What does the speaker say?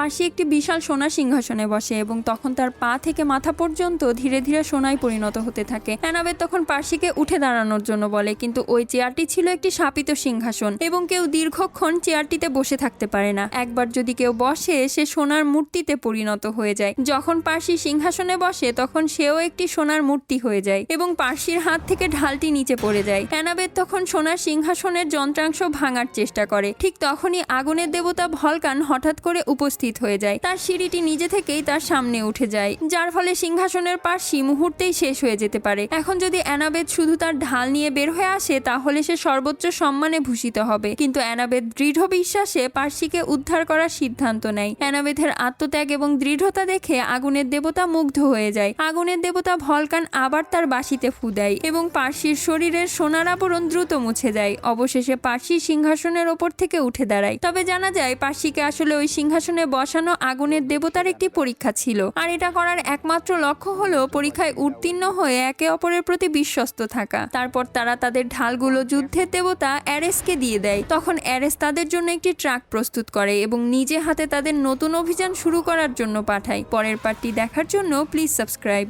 পার্সি একটি বিশাল সোনা সিংহাসনে বসে এবং তখন তার পা থেকে মাথা পর্যন্ত ধীরে ধীরে সোনায় পরিণত হতে থাকে। অ্যানাবেদ তখন পার্সিকে উঠে দাঁড়ানোর জন্য বলে, কিন্তু ওই চেয়ারটি ছিল একটি শাপিত সিংহাসন এবং কেউ দীর্ঘক্ষণ চেয়ারটিতে বসে থাকতে পারে না। একবার যদি কেউ বসে, সে সোনার মূর্তিতে পরিণত হয়ে যায়। যখন পার্সি সিংহাসনে বসে, তখন সেও একটি সোনার মূর্তি হয়ে যায় এবং পার্সির হাত থেকে ঢালটি নিচে পড়ে যায়। অ্যানাবেদ তখন সোনার সিংহাসনের যন্ত্রাংশ ভাঙার চেষ্টা করে। ঠিক তখনই আগুনের দেবতা ভলকান হঠাৎ করে উপস্থিত হয়ে যায়। তার সিঁড়িটি নিজে থেকেই তার সামনে উঠে যায়। যার ফলে সিংহাসনের পার্সি মুহূর্তেই শেষ হয়ে যেতে পারে। এখন যদি অ্যানাবেদ শুধু তার ঢাল নিয়ে বের হয়ে আসে, তাহলে সে সর্বোচ্চ সম্মানে ভূষিত হবে। কিন্তু অ্যানাবেদ দৃঢ় বিশ্বাসে পার্সিকে উদ্ধার করার সিদ্ধান্ত নেয়। অ্যানাবেদের আত্মত্যাগ এবং দৃঢ়তা দেখে আগুনের দেবতা মুগ্ধ হয়ে যায়। আগুনের দেবতা ভলকান আবার তার বাসিতে ফু দেয় এবং পার্সির শরীরের সোনার আবরণ দ্রুত মুছে যায়। অবশেষে পার্সি সিংহাসনের ওপর থেকে উঠে দাঁড়ায়। তবে জানা যায় পার্সিকে আসলে ওই সিংহাসনে বসানো আগুনের দেবতার একটি পরীক্ষা ছিল। আর এটা করার একমাত্র লক্ষ্য হলো পরীক্ষায় উত্তীর্ণ হয়ে একে অপরের প্রতি বিশ্বস্ত থাকা। তারপর তারা তাদের ঢালগুলো যুদ্ধের দেবতা অ্যারেসকে দিয়ে দেয়। তখন অ্যারেস তাদের জন্য একটি ট্রাক প্রস্তুত করে এবং নিজে হাতে তাদের নতুন অভিযান শুরু করার জন্য পাঠায়। পরের পার্টি দেখার জন্য প্লিজ সাবস্ক্রাইব।